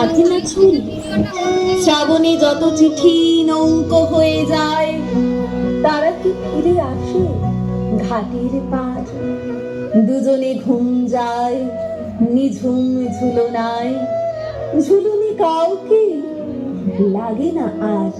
আছে ছুরি শ্রাবণে যত চিঠি নৌকো হয়ে যায়, তারা কি ফিরে আসে ঘাটের পার দুজনে ঘুম যায়, নিঝুম ঝুলনায়। ঝুলুনি কাউকে লাগে না আর।